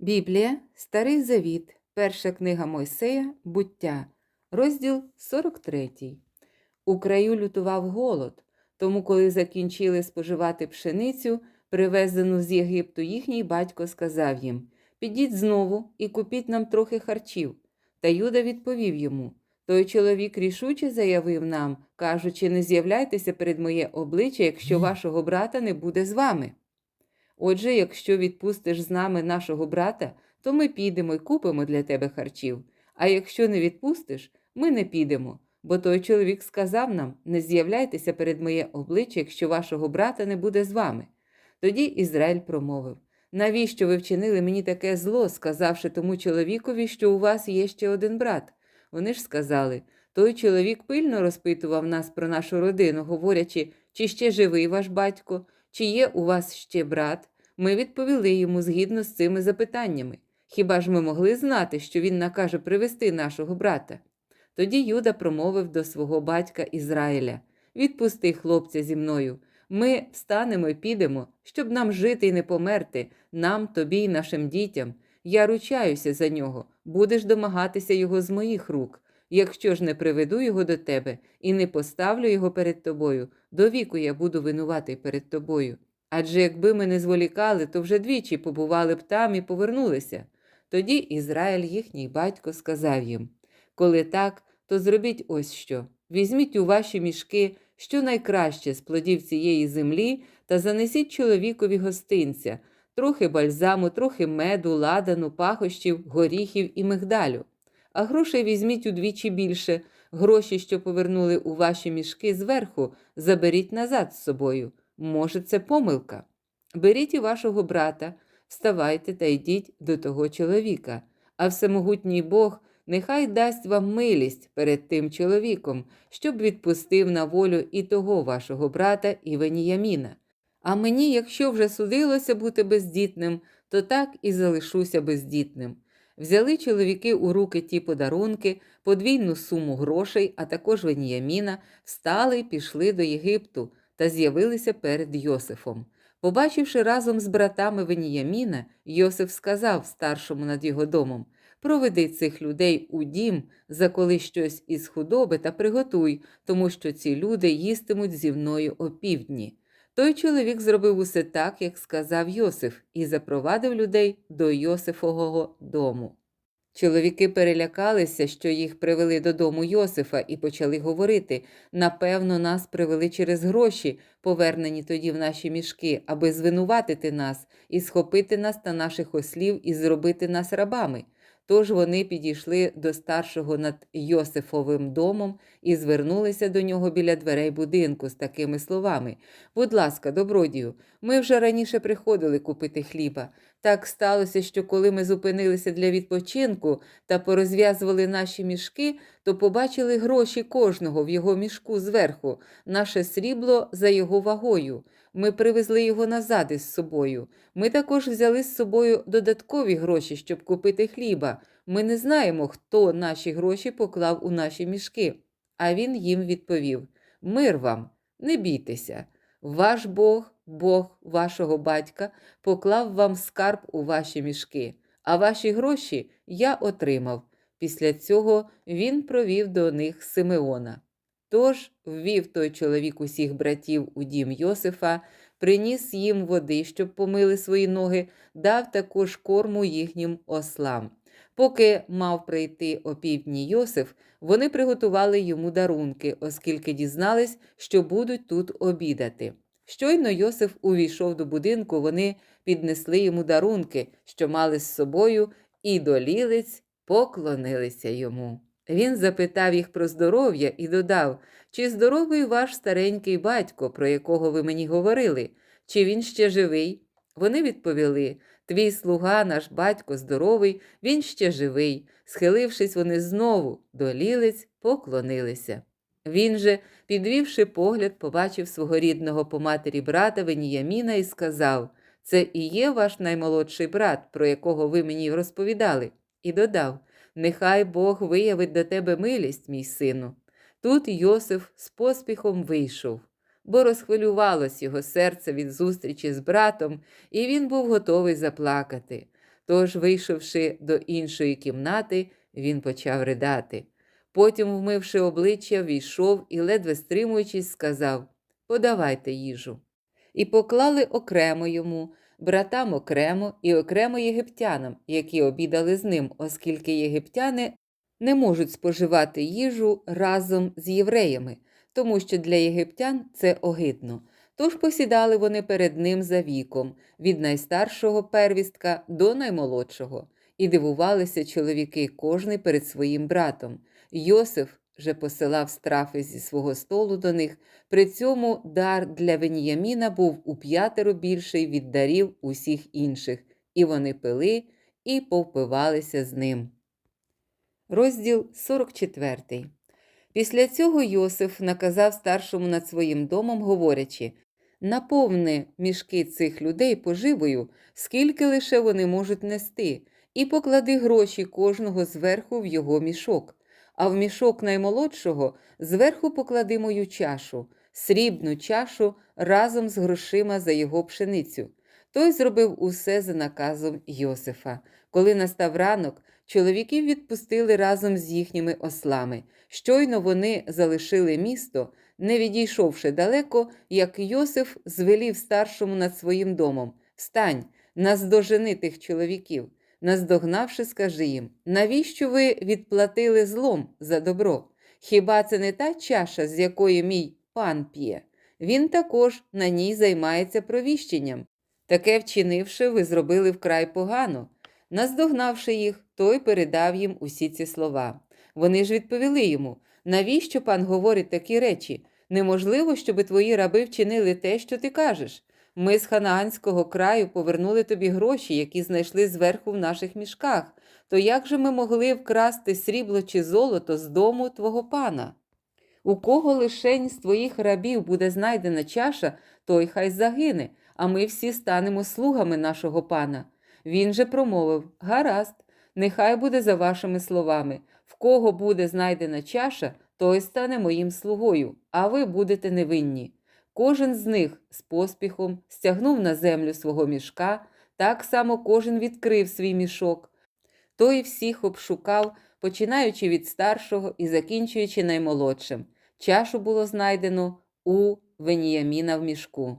Біблія, Старий Завіт, Перша книга Мойсея, Буття, розділ 43. У краю лютував голод, тому, коли закінчили споживати пшеницю, привезену з Єгипту, їхній батько сказав їм: Підіть знову і купіть нам трохи харчів. Та Юда відповів йому: Той чоловік рішуче заявив нам, кажучи, не з'являйтеся перед моє обличчя, якщо вашого брата не буде з вами. Отже, якщо відпустиш з нами нашого брата, то ми підемо і купимо для тебе харчів. А якщо не відпустиш, ми не підемо. Бо той чоловік сказав нам: не з'являйтеся перед моє обличчя, якщо вашого брата не буде з вами. Тоді Ізраїль промовив: Навіщо ви вчинили мені таке зло, сказавши тому чоловікові, що у вас є ще один брат? Вони ж сказали: той чоловік пильно розпитував нас про нашу родину, говорячи, чи ще живий ваш батько, чи є у вас ще брат. Ми відповіли йому згідно з цими запитаннями. Хіба ж ми могли знати, що він накаже привести нашого брата? Тоді Юда промовив до свого батька Ізраїля: Відпусти хлопця зі мною. Ми встанемо і підемо, щоб нам жити і не померти, нам, тобі й нашим дітям. Я ручаюся за нього, будеш домагатися його з моїх рук. Якщо ж не приведу його до тебе і не поставлю його перед тобою, до віку я буду винуватий перед тобою. Адже якби ми не зволікали, то вже двічі побували б там і повернулися. Тоді Ізраїль, їхній батько, сказав їм: Коли так, то зробіть ось що: візьміть у ваші мішки що найкраще з плодів цієї землі та занесіть чоловікові гостинця, трохи бальзаму, трохи меду, ладану, пахощів, горіхів і мигдалю. А грошей візьміть удвічі більше, гроші, що повернули у ваші мішки зверху, заберіть назад з собою. Може, це помилка. Беріть і вашого брата, вставайте та йдіть до того чоловіка, а всемогутній Бог нехай дасть вам милість перед тим чоловіком, щоб відпустив на волю і того вашого брата і Веніяміна. А мені, якщо вже судилося бути бездітним, то так і залишуся бездітним. Взяли чоловіки у руки ті подарунки, подвійну суму грошей, а також Веніяміна, встали й пішли до Єгипту та з'явилися перед Йосифом. Побачивши разом з братами Веніяміна, Йосиф сказав старшому над його домом Проведи цих людей у дім, заколи щось із худоби та приготуй, тому що ці люди їстимуть зі мною опівдні. Той чоловік зробив усе так, як сказав Йосиф, і запровадив людей до Йосифового дому. Чоловіки перелякалися, що їх привели додому Йосифа, і почали говорити напевно, нас привели через гроші, повернені тоді в наші мішки, аби звинуватити нас і схопити нас та наших ослів і зробити нас рабами. Тож вони підійшли до старшого над Йосифовим домом і звернулися до нього біля дверей будинку з такими словами: Будь ласка, добродію, ми вже раніше приходили купити хліба. Так сталося, що коли ми зупинилися для відпочинку та порозв'язували наші мішки, то побачили гроші кожного в його мішку зверху, наше срібло за його вагою. Ми привезли його назад із собою. Ми також взяли з собою додаткові гроші, щоб купити хліба. Ми не знаємо, хто наші гроші поклав у наші мішки. А він їм відповів: Мир вам, не бійтеся. Ваш Бог, Бог вашого батька, поклав вам скарб у ваші мішки, а ваші гроші я отримав. Після цього він провів до них Симеона. Тож ввів той чоловік усіх братів у дім Йосифа, приніс їм води, щоб помили свої ноги, дав також корму їхнім ослам. Поки мав прийти опівдні Йосиф, вони приготували йому дарунки, оскільки дізнались, що будуть тут обідати. Щойно Йосиф увійшов до будинку, вони піднесли йому дарунки, що мали з собою, і долілиць поклонилися йому. Він запитав їх про здоров'я і додав, чи здоровий ваш старенький батько, про якого ви мені говорили, чи він ще живий? Вони відповіли Твій слуга, наш батько здоровий, він ще живий. Схилившись, вони знову до лілиць поклонилися. Він же, підвівши погляд, побачив свого рідного по матері брата Веніяміна і сказав Це і є ваш наймолодший брат, про якого ви мені розповідали, і додав Нехай Бог виявить до тебе милість, мій сину. Тут Йосиф з поспіхом вийшов, бо розхвилювалось його серце від зустрічі з братом, і він був готовий заплакати. Тож, вийшовши до іншої кімнати, він почав ридати. Потім, вмивши обличчя, війшов і, ледве стримуючись, сказав Подавайте їжу. І поклали окремо йому, братам окремо і окремо єгиптянам, які обідали з ним, оскільки єгиптяни не можуть споживати їжу разом з євреями, тому що для єгиптян це огидно. Тож посідали вони перед ним за віком, від найстаршого первістка до наймолодшого, і дивувалися чоловіки кожний перед своїм братом. Йосиф же посилав страфи зі свого столу до них, при цьому дар для Веніяміна був у п'ятеро більший від дарів усіх інших, і вони пили і повпивалися з ним. Розділ 44 Після цього Йосиф наказав старшому над своїм домом, говорячи наповни мішки цих людей поживою, скільки лише вони можуть нести, і поклади гроші кожного зверху в його мішок, а в мішок наймолодшого зверху поклади мою чашу, срібну чашу разом з грошима за його пшеницю. Той зробив усе за наказом Йосифа. Коли настав ранок, чоловіків відпустили разом з їхніми ослами. Щойно вони залишили місто, не відійшовши далеко, як Йосиф звелів старшому над своїм домом Встань, наздожени тих чоловіків. Наздогнавши, скажи їм, навіщо ви відплатили злом за добро? Хіба це не та чаша, з якої мій пан п'є? Він також на ній займається провіщенням. Таке вчинивши, ви зробили вкрай погано. Наздогнавши їх, той передав їм усі ці слова. Вони ж відповіли йому: навіщо пан говорить такі речі? Неможливо, щоби твої раби вчинили те, що ти кажеш. Ми з ханаанського краю повернули тобі гроші, які знайшли зверху в наших мішках. То як же ми могли вкрасти срібло чи золото з дому твого пана? У кого лишень з твоїх рабів буде знайдена чаша, той хай загине, а ми всі станемо слугами нашого пана. Він же промовив Гаразд, нехай буде за вашими словами. В кого буде знайдена чаша, той стане моїм слугою, а ви будете невинні. Кожен з них з поспіхом стягнув на землю свого мішка, так само кожен відкрив свій мішок. Той всіх обшукав, починаючи від старшого і закінчуючи наймолодшим. Чашу було знайдено у Веніяміна в мішку.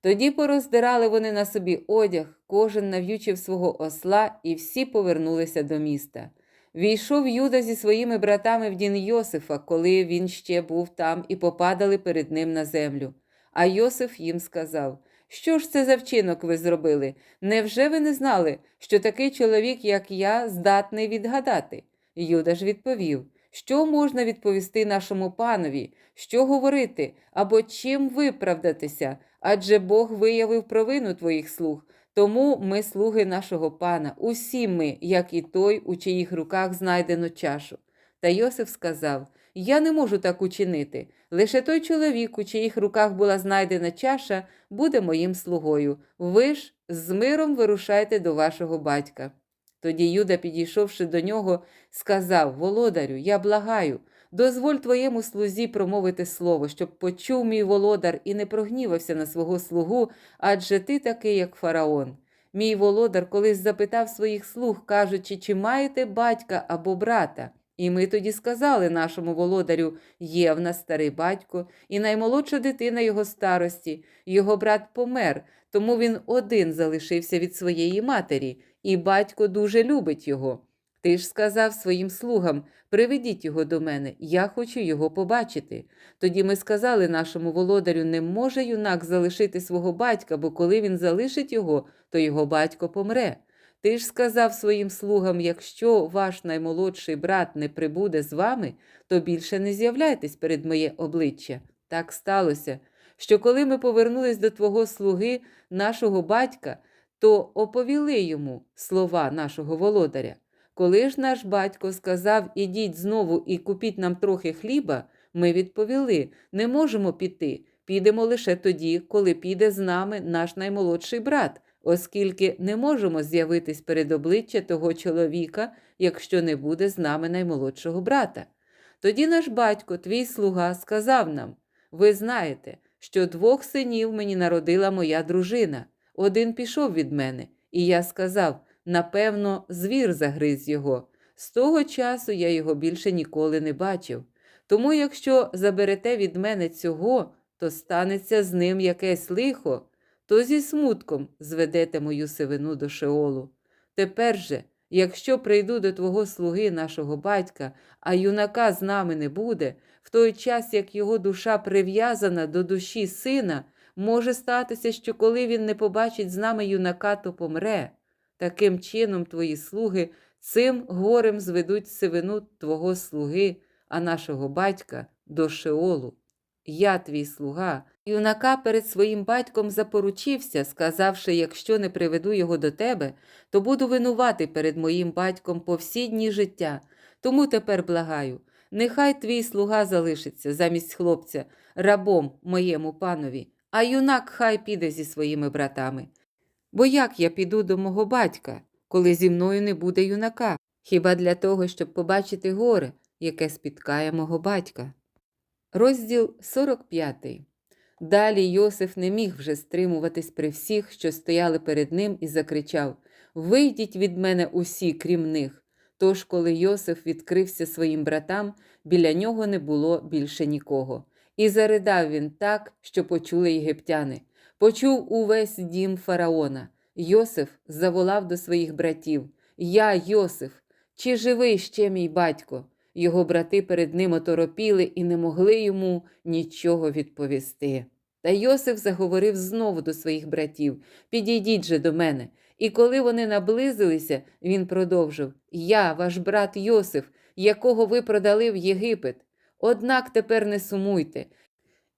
Тоді пороздирали вони на собі одяг, кожен нав'ючив свого осла, і всі повернулися до міста. Війшов Юда зі своїми братами в дім Йосифа, коли він ще був там, і попадали перед ним на землю. А Йосиф їм сказав: Що ж це за вчинок ви зробили? Невже ви не знали, що такий чоловік, як я, здатний відгадати? Юда ж відповів: Що можна відповісти нашому панові, що говорити або чим виправдатися? Адже Бог виявив провину твоїх слуг. Тому ми слуги нашого пана, усі ми, як і той, у чиїх руках знайдено чашу. Та Йосиф сказав: Я не можу так учинити. Лише той чоловік, у чиїх руках була знайдена чаша, буде моїм слугою. Ви ж з миром вирушайте до вашого батька. Тоді Юда, підійшовши до нього, сказав Володарю, я благаю, дозволь твоєму слузі промовити слово, щоб почув мій володар і не прогнівався на свого слугу, адже ти такий, як фараон. Мій володар колись запитав своїх слуг, кажучи, чи маєте батька або брата. І ми тоді сказали нашому володарю є в нас старий батько, і наймолодша дитина його старості, його брат помер, тому він один залишився від своєї матері, і батько дуже любить його. Ти ж сказав своїм слугам приведіть його до мене, я хочу його побачити. Тоді ми сказали нашому володарю не може юнак залишити свого батька, бо коли він залишить його, то його батько помре. Ти ж сказав своїм слугам, якщо ваш наймолодший брат не прибуде з вами, то більше не з'являйтесь перед моє обличчя. Так сталося, що коли ми повернулись до твого слуги, нашого батька, то оповіли йому слова нашого володаря. Коли ж наш батько сказав ідіть знову і купіть нам трохи хліба, ми відповіли не можемо піти, підемо лише тоді, коли піде з нами наш наймолодший брат оскільки не можемо з'явитись перед обличчя того чоловіка, якщо не буде з нами наймолодшого брата. Тоді наш батько, твій слуга, сказав нам ви знаєте, що двох синів мені народила моя дружина. Один пішов від мене, і я сказав напевно, звір загриз його. З того часу я його більше ніколи не бачив. Тому, якщо заберете від мене цього, то станеться з ним якесь лихо, то зі смутком зведете мою сивину до Шеолу. Тепер же, якщо прийду до твого слуги, нашого батька, а юнака з нами не буде, в той час, як його душа прив'язана до душі сина, може статися, що коли він не побачить з нами юнака, то помре. Таким чином, твої слуги цим горем зведуть сивину твого слуги, а нашого батька до Шеолу. Я, твій слуга, юнака перед своїм батьком запоручився, сказавши, якщо не приведу його до тебе, то буду винувати перед моїм батьком по всі дні життя. Тому тепер благаю, нехай твій слуга залишиться замість хлопця, рабом моєму панові, а юнак хай піде зі своїми братами. Бо як я піду до мого батька, коли зі мною не буде юнака? Хіба для того, щоб побачити горе, яке спіткає мого батька? Розділ 45. Далі Йосиф не міг вже стримуватись при всіх, що стояли перед ним, і закричав Вийдіть від мене усі, крім них. Тож, коли Йосиф відкрився своїм братам, біля нього не було більше нікого. І заридав він так, що почули єгиптяни. Почув увесь дім фараона. Йосиф заволав до своїх братів Я, Йосиф, чи живий ще мій батько? Його брати перед ним оторопіли і не могли йому нічого відповісти. Та Йосиф заговорив знову до своїх братів Підійдіть же до мене. І коли вони наблизилися, він продовжив Я, ваш брат Йосиф, якого ви продали в Єгипет. Однак тепер не сумуйте.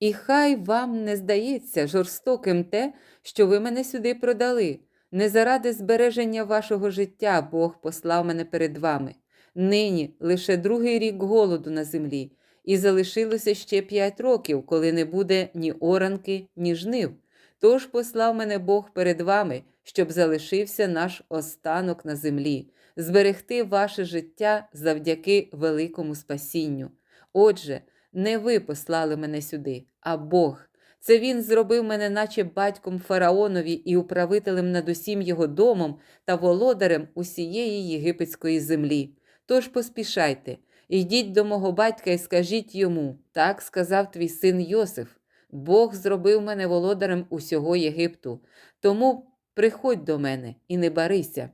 І хай вам не здається жорстоким те, що ви мене сюди продали. Не заради збереження вашого життя Бог послав мене перед вами. Нині лише другий рік голоду на землі, і залишилося ще п'ять років, коли не буде ні оранки, ні жнив. Тож послав мене Бог перед вами, щоб залишився наш останок на землі, зберегти ваше життя завдяки великому спасінню. Отже, не ви послали мене сюди, а Бог. Це він зробив мене, наче батьком фараонові і управителем над усім його домом та володарем усієї єгипетської землі. Тож поспішайте, йдіть до мого батька і скажіть йому так сказав твій син Йосиф. Бог зробив мене володарем усього Єгипту. Тому приходь до мене і не барися.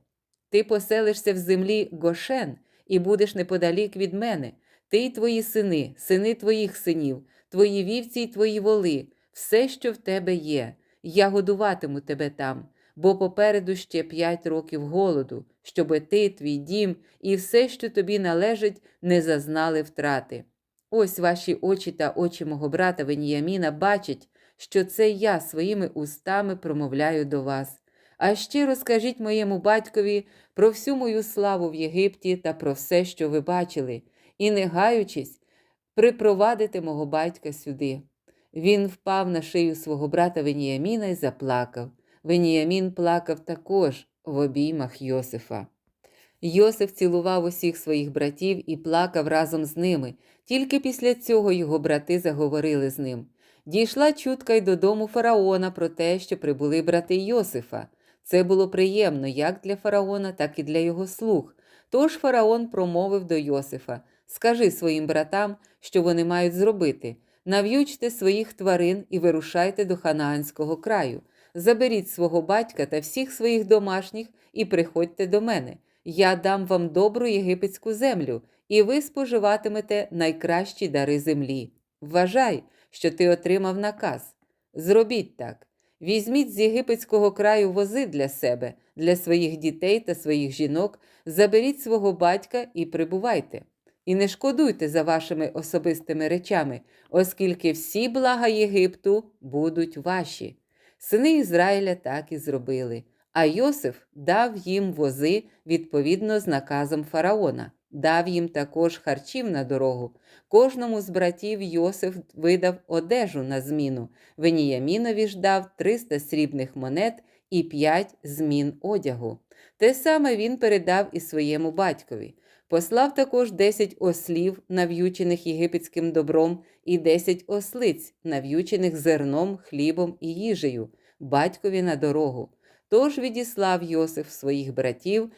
Ти поселишся в землі Гошен і будеш неподалік від мене. Ти й твої сини, сини твоїх синів, твої вівці й твої воли, все, що в тебе є. Я годуватиму тебе там, бо попереду ще п'ять років голоду, щоби ти, твій дім і все, що тобі належить, не зазнали втрати. Ось ваші очі та очі мого брата Веніяміна бачать, що це я своїми устами промовляю до вас. А ще розкажіть моєму батькові про всю мою славу в Єгипті та про все, що ви бачили, і, не гаючись, припровадите мого батька сюди. Він впав на шию свого брата Веніяміна і заплакав. Веніямін плакав також в обіймах Йосифа. Йосиф цілував усіх своїх братів і плакав разом з ними. Тільки після цього його брати заговорили з ним. Дійшла чутка й додому фараона про те, що прибули брати Йосифа. Це було приємно як для фараона, так і для його слуг. Тож фараон промовив до Йосифа Скажи своїм братам, що вони мають зробити. Нав'ючте своїх тварин і вирушайте до ханаанського краю. Заберіть свого батька та всіх своїх домашніх і приходьте до мене. Я дам вам добру єгипетську землю, і ви споживатимете найкращі дари землі. Вважай, що ти отримав наказ. Зробіть так. Візьміть з єгипетського краю вози для себе, для своїх дітей та своїх жінок, заберіть свого батька і прибувайте. І не шкодуйте за вашими особистими речами, оскільки всі блага Єгипту будуть ваші. Сини Ізраїля так і зробили. А Йосиф дав їм вози відповідно з наказом фараона, дав їм також харчів на дорогу. Кожному з братів Йосиф видав одежу на зміну. Веніямінові ж дав 300 срібних монет і 5 змін одягу. Те саме він передав і своєму батькові. Послав також 10 ослів, нав'ючених єгипетським добром, і 10 ослиць, нав'ючених зерном, хлібом і їжею, батькові на дорогу. Тож відіслав Йосиф своїх братів.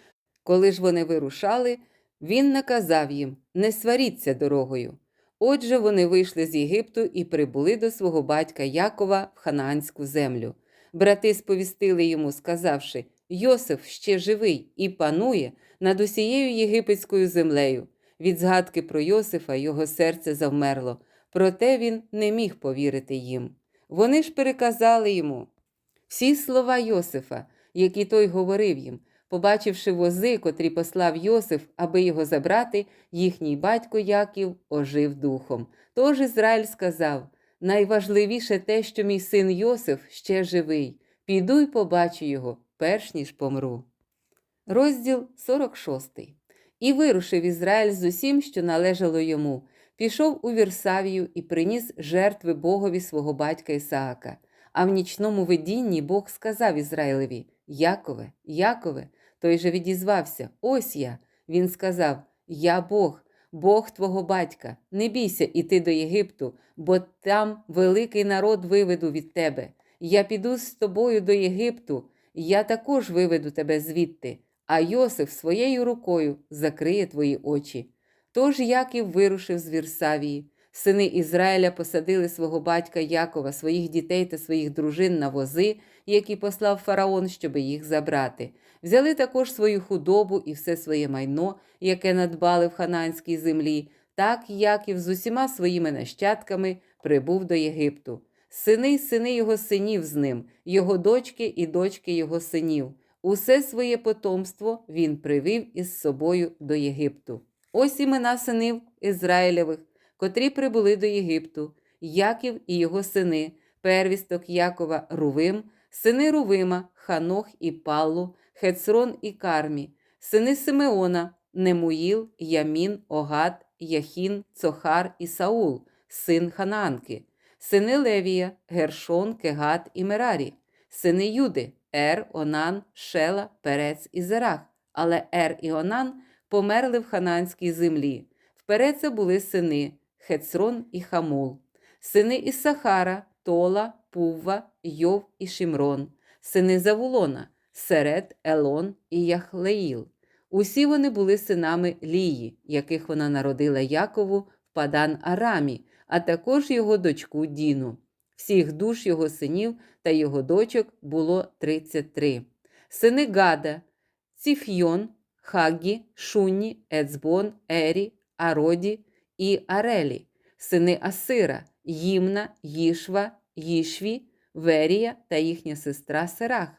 Коли ж вони вирушали, він наказав їм не сваріться дорогою. Отже, вони вийшли з Єгипту і прибули до свого батька Якова в ханаанську землю. Брати сповістили йому, сказавши: Йосиф ще живий і панує над усією єгипетською землею. Від згадки про Йосифа його серце завмерло, проте він не міг повірити їм. Вони ж переказали йому всі слова Йосифа, які той говорив їм, побачивши вози, котрі послав Йосиф, аби його забрати, їхній батько Яків ожив духом. Тож Ізраїль сказав: найважливіше те, що мій син Йосиф ще живий. Піду й побачу його, перш ніж помру. Розділ 46. І вирушив Ізраїль з усім, що належало йому. Пішов у Вірсавію і приніс жертви Богові свого батька Ісаака. А в нічному видінні Бог сказав Ізраїлеві: Якове, Якове, той же відізвався: Ось я. Він сказав: Я Бог, Бог твого батька, не бійся іти до Єгипту, бо там великий народ виведу від тебе. Я піду з тобою до Єгипту, я також виведу тебе звідти, а Йосиф своєю рукою закриє твої очі. Тож Яків вирушив з Вірсавії. Сини Ізраїля посадили свого батька Якова, своїх дітей та своїх дружин на вози, які послав фараон, щоби їх забрати. Взяли також свою худобу і все своє майно, яке надбали в хананській землі. Так Яків з усіма своїми нащадками прибув до Єгипту. Сини й сини його синів з ним, його дочки і дочки його синів. Усе своє потомство він привів із собою до Єгипту. Ось імена синів Ізраїлевих, котрі прибули до Єгипту, Яків і його сини, первісток Якова Рувим, сини Рувима, Ханох і Паллу, Хецрон і Кармі, сини Симеона, Немуїл, Ямін, Огад, Яхін, Цохар і Саул, син Ханаанки, сини Левія, Гершон, Кегат і Мерарі, сини Юди, Ер, Онан, Шела, Перець і Зерах. Але Ер і Онан померли в хананській землі. Вперед це були сини Хецрон і Хамул, сини Ісахара, Тола, Пувва, Йов і Шимрон, сини Завулона, Серед, Елон і Яхлеїл. Усі вони були синами Лії, яких вона народила Якову в Падан Арамі, а також його дочку Діну. Всіх душ його синів та його дочок було 33. Сини Гада, Ціфйон, Хагі, Шунні, Ецбон, Ері, Ароді і Арелі, сини Асира, Їмна, Їшва, Їшві, Верія та їхня сестра Серах,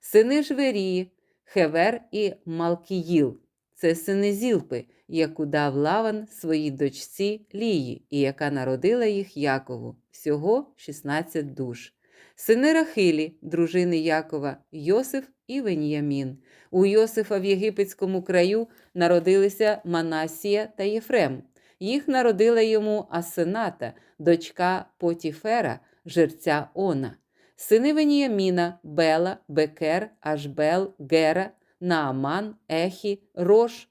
сини ж Верії, Хевер і Малкіїл. Це сини Зілпи, яку дав Лаван своїй дочці Лії, і яка народила їх Якову, всього 16 душ. Сини Рахилі, дружини Якова, Йосиф і Веніямін. У Йосифа в єгипетському краю народилися Манасія та Єфрем. Їх народила йому Асената, дочка Потіфера, жерця Она. Сини Веніяміна, Бела, Бекер, Ашбел, Гера, Нааман, Ехі, Рош,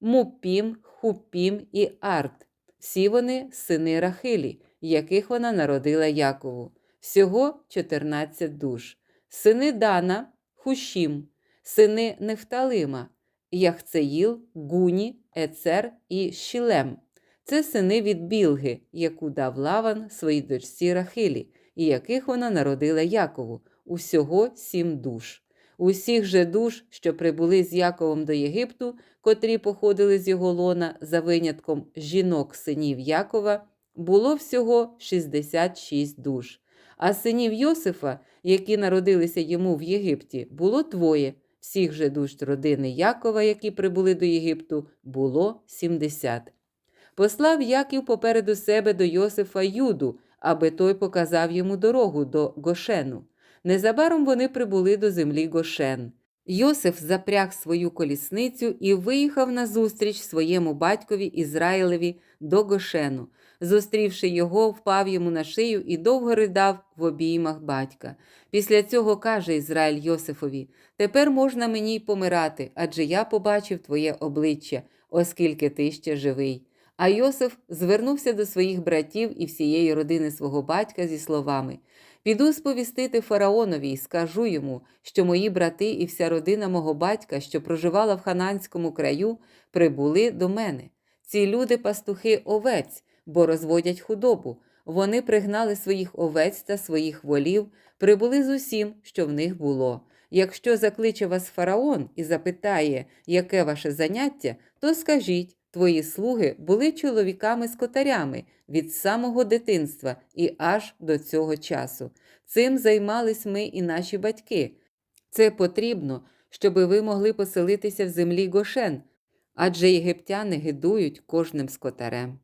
Мупім, Хупім і Арт. Всі вони сини Рахилі, яких вона народила Якову. Всього 14 душ. Сини Дана, Хушім, сини Нефталима, Яхцеїл, Гуні, Ецер і Щілем. Це сини від Білги, яку дав Лаван своїй дочці Рахилі, і яких вона народила Якову. Усього сім душ. Усіх же душ, що прибули з Яковом до Єгипту, котрі походили з його лона за винятком жінок синів Якова, було всього 66 душ. А синів Йосифа, які народилися йому в Єгипті, було двоє. Всіх же душ родини Якова, які прибули до Єгипту, було 70. Послав Яків попереду себе до Йосифа Юду, аби той показав йому дорогу до Гошену. Незабаром вони прибули до землі Гошен. Йосиф запряг свою колісницю і виїхав назустріч своєму батькові Ізраїлеві до Гошену. Зустрівши його, впав йому на шию і довго ридав в обіймах батька. Після цього каже Ізраїль Йосифові: Тепер можна мені й помирати, адже я побачив твоє обличчя, оскільки ти ще живий. А Йосиф звернувся до своїх братів і всієї родини свого батька зі словами: Піду сповістити фараонові і скажу йому, що мої брати і вся родина мого батька, що проживала в хананському краю, прибули до мене. Ці люди пастухи овець, бо розводять худобу. Вони пригнали своїх овець та своїх волів, прибули з усім, що в них було. Якщо закличе вас фараон і запитає, яке ваше заняття, то скажіть, твої слуги були чоловіками-скотарями від самого дитинства і аж до цього часу. Цим займались ми і наші батьки. Це потрібно, щоб ви могли поселитися в землі Гошен, адже єгиптяни гидують кожним скотарем.